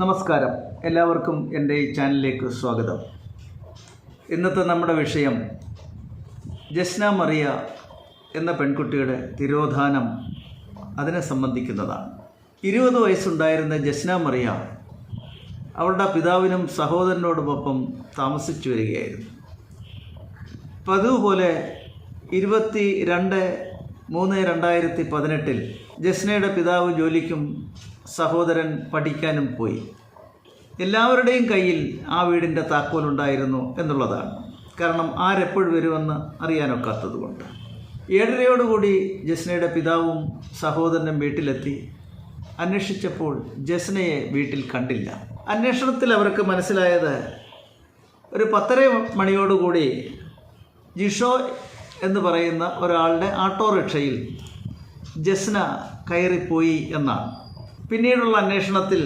നമസ്കാരം. എല്ലാവർക്കും എന്റെ ഈ ചാനലിലേക്ക് സ്വാഗതം. ഇന്നത്തെ നമ്മുടെ വിഷയം ജസ്ന മറിയ എന്ന പെൺകുട്ടിയുടെ തിരോധാനം അതിനെ സംബന്ധിക്കുന്നതാണ്. ഇരുപത് വയസ്സുണ്ടായിരുന്ന ജസ്ന മറിയ അവളുടെ പിതാവിനും സഹോദരനോടുമൊപ്പം താമസിച്ചു വരികയായിരുന്നു. പതിവ് പോലെ ഇരുപത്തി രണ്ട് മൂന്ന് രണ്ടായിരത്തി പതിനെട്ടിൽ ജസ്നയുടെ പിതാവ് ജോലിക്കും സഹോദരൻ പഠിക്കാനും പോയി. എല്ലാവരുടെയും കയ്യിൽ ആ വീടിന്റെ താക്കോലുണ്ടായിരുന്നു എന്നുള്ളതാണ്. കാരണം ആരെപ്പോഴും വരുമെന്ന് അറിയാനൊക്കാത്തതുകൊണ്ട്. ഏഴരയോടുകൂടി ജസ്നയുടെ പിതാവും സഹോദരനും വീട്ടിലെത്തി. അന്വേഷിച്ചപ്പോൾ ജസ്നയെ വീട്ടിൽ കണ്ടില്ല. അന്വേഷണത്തിൽ അവർക്ക് മനസ്സിലായത് ഒരു പത്തര മണിയോടുകൂടി ജിഷോ എന്ന് പറയുന്ന ഒരാളുടെ ഓട്ടോറിക്ഷയിൽ ജസ്ന കയറിപ്പോയി എന്നാണ്. പിന്നീടുള്ള അന്വേഷണത്തിൽ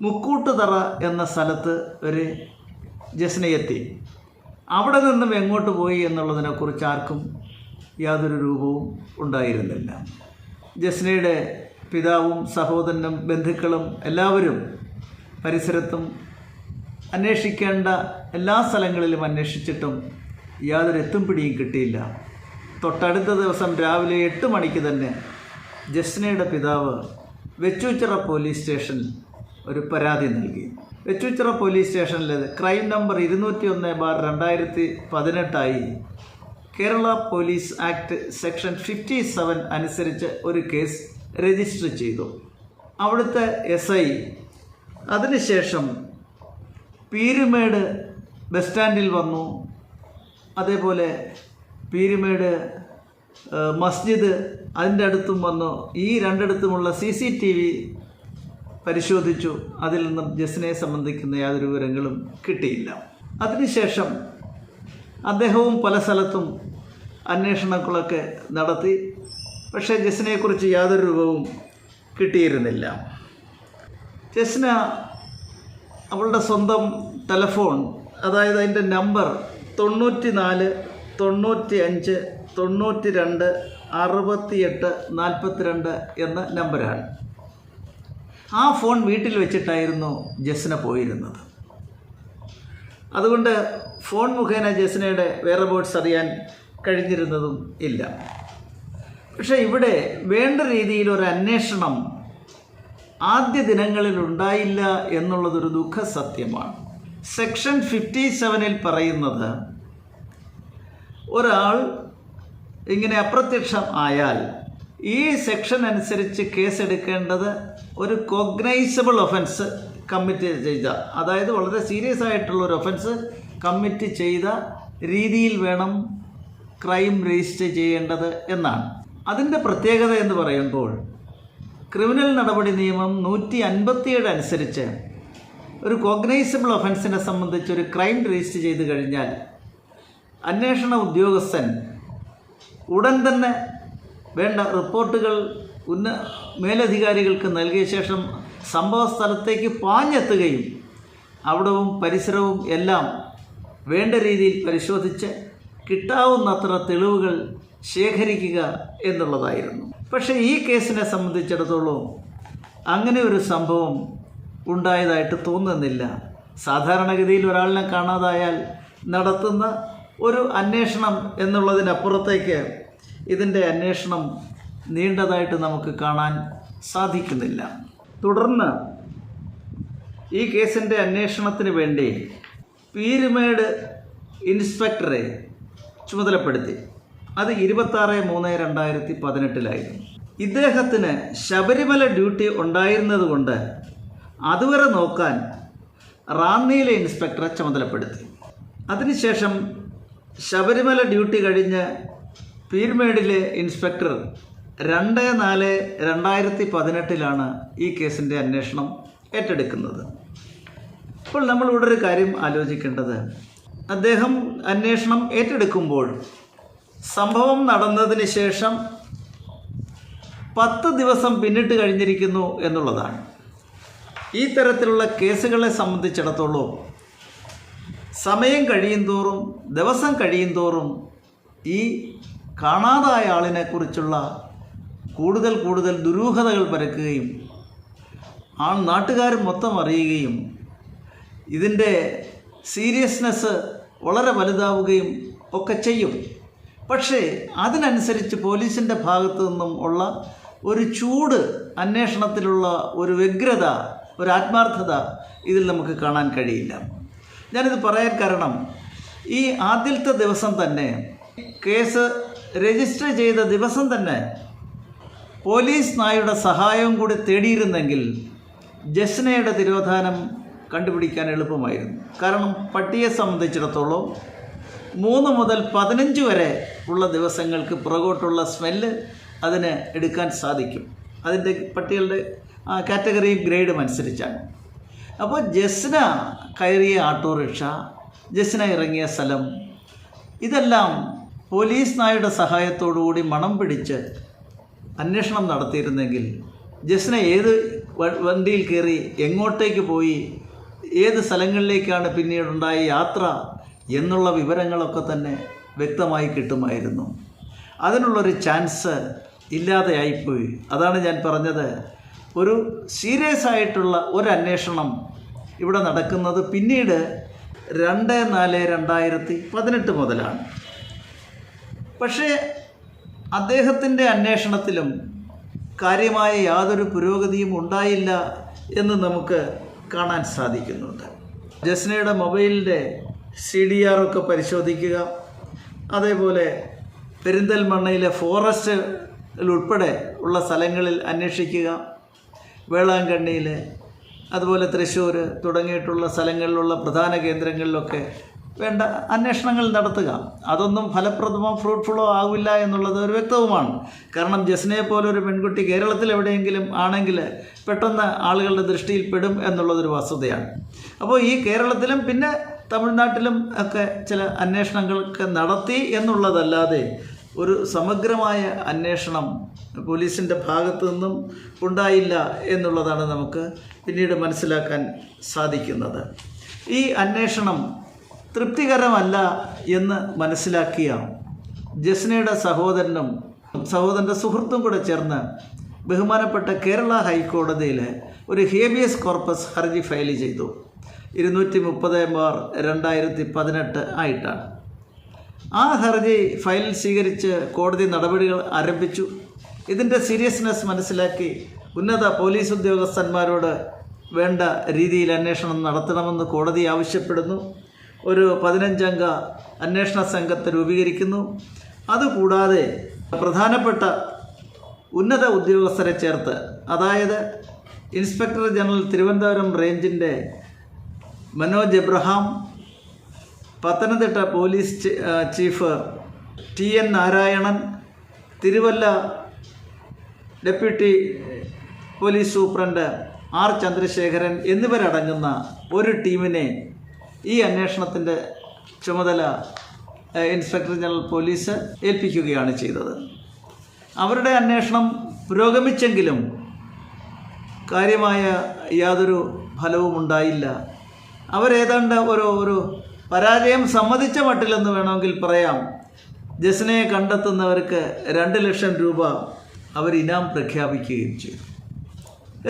മുക്കൂട്ടുതറ എന്ന സ്ഥലത്ത് ഒരു ജസ്നയെത്തി അവിടെ നിന്നും എങ്ങോട്ട് പോയി എന്നുള്ളതിനെക്കുറിച്ച് ആർക്കും യാതൊരു രൂപവും ഉണ്ടായിരുന്നില്ല. ജസ്നയുടെ പിതാവും സഹോദരനും ബന്ധുക്കളും എല്ലാവരും പരിസരത്തും അന്വേഷിക്കേണ്ട എല്ലാ സ്ഥലങ്ങളിലും അന്വേഷിച്ചിട്ടും യാതൊരു എത്തും പിടിയും കിട്ടിയില്ല. തൊട്ടടുത്ത ദിവസം രാവിലെ എട്ട് മണിക്ക് തന്നെ ജസ്നയുടെ പിതാവ് വെച്ചൂച്ചിറ പോലീസ് സ്റ്റേഷനിൽ ഒരു പരാതി നൽകി. വെച്ചൂച്ചിറ പോലീസ് സ്റ്റേഷനിൽ ക്രൈം നമ്പർ ഇരുന്നൂറ്റി ഒന്ന് ബാർ രണ്ടായിരത്തി പതിനെട്ടായി Kerala police act section fifty seven അനുസരിച്ച് ഒരു കേസ് രജിസ്റ്റർ ചെയ്തു. അവിടുത്തെ എസ് ഐ അതിനുശേഷം പീരുമേട് ബസ് സ്റ്റാൻഡിൽ വന്നു. അതേപോലെ പീരുമേട് മസ്ജിദ് അതിന്റെ അടുത്തും വന്നു. ഈ രണ്ടിടത്തുമുള്ള സി സി ടി വി പരിശോധിച്ചു. അതിൽ നിന്നും ജസ്നയെ സംബന്ധിക്കുന്ന യാതൊരു വിവരങ്ങളും കിട്ടിയില്ല. അതിനുശേഷം അദ്ദേഹവും പല സ്ഥലത്തും അന്വേഷണങ്ങളൊക്കെ നടത്തി. പക്ഷേ ജസ്നയെക്കുറിച്ച് യാതൊരു രൂപവും കിട്ടിയിരുന്നില്ല. ജസ്ന അവളുടെ സ്വന്തം ടെലഫോൺ അതായത് അതിന്റെ നമ്പർ തൊണ്ണൂറ്റി നാല് തൊണ്ണൂറ്റി അഞ്ച് തൊണ്ണൂറ്റി രണ്ട് അറുപത്തിയെട്ട് നാൽപ്പത്തിരണ്ട് എന്ന നമ്പരാണ് ആ ഫോൺ വീട്ടിൽ വെച്ചിട്ടായിരുന്നു ജസ്ന പോയിരുന്നത്. അതുകൊണ്ട് ഫോൺ മുഖേന ജസ്നയുടെ വേറെ ബോർഡ്സ് അറിയാൻ കഴിഞ്ഞിരുന്നതും ഇല്ല. പക്ഷേ ഇവിടെ വേണ്ട രീതിയിലൊരു അന്വേഷണം ആദ്യ ദിനങ്ങളിൽ ഉണ്ടായില്ല എന്നുള്ളതൊരു ദുഃഖസത്യമാണ്. സെക്ഷൻ ഫിഫ്റ്റി സെവനിൽ പറയുന്നത് ഒരാൾ ഇങ്ങനെ അപ്രത്യക്ഷം ആയാൽ ഈ സെക്ഷൻ അനുസരിച്ച് കേസെടുക്കേണ്ടത് ഒരു കോഗ്നൈസബിൾ ഒഫൻസ് കമ്മിറ്റ് ചെയ്ത അതായത് വളരെ സീരിയസ് ആയിട്ടുള്ള ഒരു ഒഫൻസ് കമ്മിറ്റ് ചെയ്ത രീതിയിൽ വേണം ക്രൈം രജിസ്റ്റർ ചെയ്യേണ്ടത് എന്നാണ്. അതിന്റെ പ്രത്യേകത എന്ന് പറയുമ്പോൾ ക്രിമിനൽ നടപടി നിയമം നൂറ്റി അൻപത്തിയേഴ് അനുസരിച്ച് ഒരു കോഗ്നൈസബിൾ ഒഫൻസിനെ സംബന്ധിച്ച് ഒരു ക്രൈം രജിസ്റ്റർ ചെയ്ത് കഴിഞ്ഞാൽ അന്വേഷണ ഉദ്യോഗസ്ഥൻ. ഉടൻ തന്നെ വേണ്ട റിപ്പോർട്ടുകൾ ഉന്ന മേലധികാരികൾക്ക് നൽകിയ ശേഷം സംഭവ സ്ഥലത്തേക്ക് പാഞ്ഞെത്തുകയും അവിടവും പരിസരവും എല്ലാം വേണ്ട രീതിയിൽ പരിശോധിച്ച് കിട്ടാവുന്നത്ര തെളിവുകൾ ശേഖരിക്കുക എന്നുള്ളതായിരുന്നു. പക്ഷേ ഈ കേസിനെ സംബന്ധിച്ചിടത്തോളം അങ്ങനെ ഒരു സംഭവം ഉണ്ടായതായിട്ട് തോന്നുന്നില്ല. സാധാരണഗതിയിൽ ഒരാളിനെ കാണാതായാൽ നടത്തുന്ന ഒരു അന്വേഷണം എന്നുള്ളതിനപ്പുറത്തേക്ക് ഇതിന്റെ അന്വേഷണം നീണ്ടതായിട്ട് നമുക്ക് കാണാൻ സാധിക്കുന്നില്ല. തുടർന്ന് ഈ കേസിന്റെ അന്വേഷണത്തിന് വേണ്ടി പീരുമേട് ഇൻസ്പെക്ടറെ ചുമതലപ്പെടുത്തി. അത് ഇരുപത്താറ് മൂന്ന് രണ്ടായിരത്തി പതിനെട്ടിലായിരുന്നു. ഇദ്ദേഹത്തിന് ശബരിമല ഡ്യൂട്ടി ഉണ്ടായിരുന്നതുകൊണ്ട് അതുവരെ നോക്കാൻ റാന്നിയിലെ ഇൻസ്പെക്ടറെ ചുമതലപ്പെടുത്തി. അതിനുശേഷം ശബരിമല ഡ്യൂട്ടി കഴിഞ്ഞ് പീർമേഡിലെ ഇൻസ്പെക്ടർ രണ്ട് നാല് രണ്ടായിരത്തി പതിനെട്ടിലാണ് ഈ കേസിന്റെ അന്വേഷണം ഏറ്റെടുക്കുന്നത്. അപ്പോൾ നമ്മൾ ഇവിടെ ഒരു കാര്യം ആലോചിക്കേണ്ടത്. അദ്ദേഹം അന്വേഷണം ഏറ്റെടുക്കുമ്പോൾ സംഭവം നടന്നതിന് ശേഷം പത്ത് ദിവസം പിന്നിട്ട് കഴിഞ്ഞിരിക്കുന്നു എന്നുള്ളതാണ്. ഈ തരത്തിലുള്ള കേസുകളെ സംബന്ധിച്ചിടത്തോളം സമയം കഴിയും തോറും ദിവസം കഴിയും തോറും ഈ കാണാതായ ആളിനെക്കുറിച്ചുള്ള കൂടുതൽ കൂടുതൽ ദുരൂഹതകൾ പരക്കുകയും ആ നാട്ടുകാർ മൊത്തം അറിയുകയും ഇതിന്റെ സീരിയസ്നെസ് വളരെ വലുതാവുകയും ഒക്കെ ചെയ്യും. പക്ഷേ അതിനനുസരിച്ച് പോലീസിന്റെ ഭാഗത്തു നിന്നും ഉള്ള ഒരു ചൂട് അന്വേഷണത്തിലുള്ള ഒരു വ്യഗ്രത ഒരു ആത്മാർത്ഥത ഇതിൽ നമുക്ക് കാണാൻ കഴിയില്ല. ഞാനിത് പറയാൻ കാരണം ഈ ആദ്യത്തെ ദിവസം തന്നെ കേസ് രജിസ്റ്റർ ചെയ്ത ദിവസം തന്നെ പോലീസ് നായയുടെ സഹായവും കൂടി തേടിയിരുന്നെങ്കിൽ ജസ്നയുടെ തിരോധാനം കണ്ടുപിടിക്കാൻ എളുപ്പമായിരുന്നു. കാരണം പട്ടിയെ സംബന്ധിച്ചിടത്തോളം മൂന്ന് മുതൽ പതിനഞ്ച് വരെ ഉള്ള ദിവസങ്ങൾക്ക് പുറകോട്ടുള്ള സ്മെല്ല് അതിന് എടുക്കാൻ സാധിക്കും. അതിന്റെ പട്ടികളുടെ കാറ്റഗറിയും ഗ്രേഡും അനുസരിച്ചാണ്. അപ്പോൾ ജസ്ന കയറിയ ഓട്ടോറിക്ഷ ജസ്ന ഇറങ്ങിയ സ്ഥലം ഇതെല്ലാം പോലീസ് നായയുടെ സഹായത്തോടുകൂടി മണം പിടിച്ച് അന്വേഷണം നടത്തിയിരുന്നെങ്കിൽ ജസ്ന ഏത് വണ്ടിയിൽ കയറി എങ്ങോട്ടേക്ക് പോയി ഏത് സ്ഥലങ്ങളിലേക്കാണ് പിന്നീടുണ്ടായ യാത്ര എന്നുള്ള വിവരങ്ങളൊക്കെ തന്നെ വ്യക്തമായി കിട്ടുമായിരുന്നു. അതിനുള്ളൊരു ചാൻസ് ഇല്ലാതെയായിപ്പോയി. അതാണ് ഞാൻ പറഞ്ഞത്. ഒരു സീരിയസ് ആയിട്ടുള്ള ഒരു അന്വേഷണം ഇവിടെ നടക്കുന്നത് പിന്നീട് രണ്ട് നാല് രണ്ടായിരത്തി പതിനെട്ട് മുതലാണ്. പക്ഷേ അദ്ദേഹത്തിന്റെ അന്വേഷണത്തിലും കാര്യമായ യാതൊരു പുരോഗതിയും ഉണ്ടായില്ല എന്ന് നമുക്ക് കാണാൻ സാധിക്കുന്നുണ്ട്. ജസ്നയുടെ മൊബൈലിന്റെ സി ഡി ആർ ഒക്കെ പരിശോധിക്കുക അതേപോലെ പെരിന്തൽമണ്ണയിലെ ഫോറസ്റ്റിൽ ഉൾപ്പെടെ ഉള്ള സ്ഥലങ്ങളിൽ അന്വേഷിക്കുക വേളാങ്കണ്ണിയിൽ അതുപോലെ തൃശ്ശൂർ തുടങ്ങിയിട്ടുള്ള സ്ഥലങ്ങളിലുള്ള പ്രധാന കേന്ദ്രങ്ങളിലൊക്കെ വേണ്ട അന്വേഷണങ്ങൾ നടത്തുക. അതൊന്നും ഫലപ്രദമോ ഫ്രൂട്ട്ഫുള്ളോ ആവില്ല എന്നുള്ളത് ഒരു വ്യക്തവുമാണ്. കാരണം ജസ്നയെ പോലെ ഒരു പെൺകുട്ടി കേരളത്തിൽ എവിടെയെങ്കിലും ആണെങ്കിൽ പെട്ടെന്ന് ആളുകളുടെ ദൃഷ്ടിയിൽ പെടും എന്നുള്ളതൊരു വസ്തുതയാണ്. അപ്പോൾ ഈ കേരളത്തിലും പിന്നെ തമിഴ്നാട്ടിലും ഒക്കെ ചില അന്വേഷണങ്ങളൊക്കെ നടത്തി എന്നുള്ളതല്ലാതെ ഒരു സമഗ്രമായ അന്വേഷണം പോലീസിന്റെ ഭാഗത്തു നിന്നും ഉണ്ടായില്ല എന്നുള്ളതാണ് നമുക്ക് പിന്നീട് മനസ്സിലാക്കാൻ സാധിക്കുന്നത്. ഈ അന്വേഷണം തൃപ്തികരമല്ല എന്ന് മനസ്സിലാക്കിയ ജസ്നയുടെ സഹോദരനും സഹോദരന്റെ സുഹൃത്തും കൂടെ ചേർന്ന് ബഹുമാനപ്പെട്ട കേരള ഹൈക്കോടതിയിൽ ഒരു ഹേബിയസ് കോർപ്പസ് ഹർജി ഫയൽ ചെയ്തു. ഇരുന്നൂറ്റി മുപ്പത് ബാർ രണ്ടായിരത്തി പതിനെട്ട് ആയിട്ടാണ്. ആ ഹർജി ഫയൽ സ്വീകരിച്ച് കോടതി നടപടികൾ ആരംഭിച്ചു. ഇതിന്റെ സീരിയസ്നെസ് മനസ്സിലാക്കി ഉന്നത പോലീസ് ഉദ്യോഗസ്ഥന്മാരോട് വേണ്ട രീതിയിൽ അന്വേഷണം നടത്തണമെന്ന് കോടതി ആവശ്യപ്പെടുന്നു. ഒരു പതിനഞ്ചംഗ അന്വേഷണ സംഘത്തെ രൂപീകരിക്കുന്നു. അതുകൂടാതെ പ്രധാനപ്പെട്ട ഉന്നത ഉദ്യോഗസ്ഥരെ ചേർത്ത് അതായത് ഇൻസ്പെക്ടർ ജനറൽ തിരുവനന്തപുരം റേഞ്ചിന്റെ Manoj Abraham Pathanamthitta police chief T N Narayanan Thiruvalla deputy police superintendent R Chandrasekharan എന്നിവരടങ്ങുന്ന ഒരു ടീമിനെ ഈ അന്വേഷണത്തിന്റെ ചുമതല ഇൻസ്പെക്ടർ ജനറൽ പോലീസ് ഏൽപ്പിക്കുകയാണ് ചെയ്തത്. അവരുടെ അന്വേഷണം പുരോഗമിച്ചെങ്കിലും കാര്യമായ യാതൊരു ഫലവും ഉണ്ടായില്ല അവരേതാണ്ട് ഒരു ഒരു പരാജയം സമ്മതിച്ച മട്ടിലെന്ന് വേണമെങ്കിൽ പറയാം. ജസ്നയെ കണ്ടെത്തുന്നവർക്ക് രണ്ട് ലക്ഷം രൂപ അവർ ഇനാം പ്രഖ്യാപിക്കുകയും ചെയ്തു.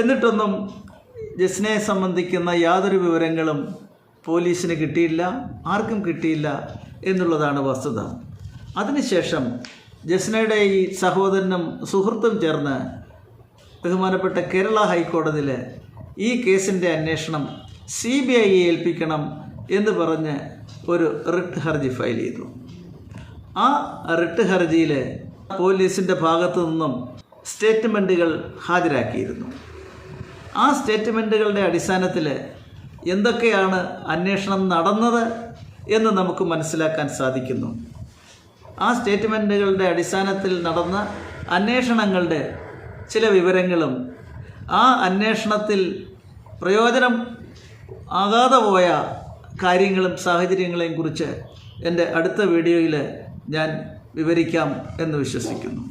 എന്നിട്ടൊന്നും ജസ്നയെ സംബന്ധിക്കുന്ന യാതൊരു വിവരങ്ങളും പോലീസിന് കിട്ടിയില്ല ആർക്കും കിട്ടിയില്ല എന്നുള്ളതാണ് വസ്തുത. അതിനുശേഷം ജസ്നയുടെ ഈ സഹോദരനും സുഹൃത്തും ചേർന്ന് ബഹുമാനപ്പെട്ട കേരള ഹൈക്കോടതിയിൽ ഈ കേസിന്റെ അന്വേഷണം സി ബി ഐയെ ഏൽപ്പിക്കണം എന്ന് പറഞ്ഞ് ഒരു റിട്ട് ഹർജി ഫയൽ ചെയ്തു. ആ റിട്ട് ഹർജിയിൽ പോലീസിന്റെ ഭാഗത്തു നിന്നും സ്റ്റേറ്റ്മെന്റുകൾ ഹാജരാക്കിയിരുന്നു. ആ സ്റ്റേറ്റ്മെന്റുകളുടെ അടിസ്ഥാനത്തിൽ എന്തൊക്കെയാണ് അന്വേഷണം നടന്നത് എന്ന് നമുക്ക് മനസ്സിലാക്കാൻ സാധിക്കുന്നു. ആ സ്റ്റേറ്റ്മെന്റുകളുടെ അടിസ്ഥാനത്തിൽ നടന്ന അന്വേഷണങ്ങളുടെ ചില വിവരങ്ങളും ആ അന്വേഷണത്തിൽ പ്രയോജനം ആകാതെ പോയ കാര്യങ്ങളും സാഹചര്യങ്ങളെയും കുറിച്ച് എന്റെ അടുത്ത വീഡിയോയിൽ ഞാൻ വിവരിക്കാം എന്ന് വിശ്വസിക്കുന്നു.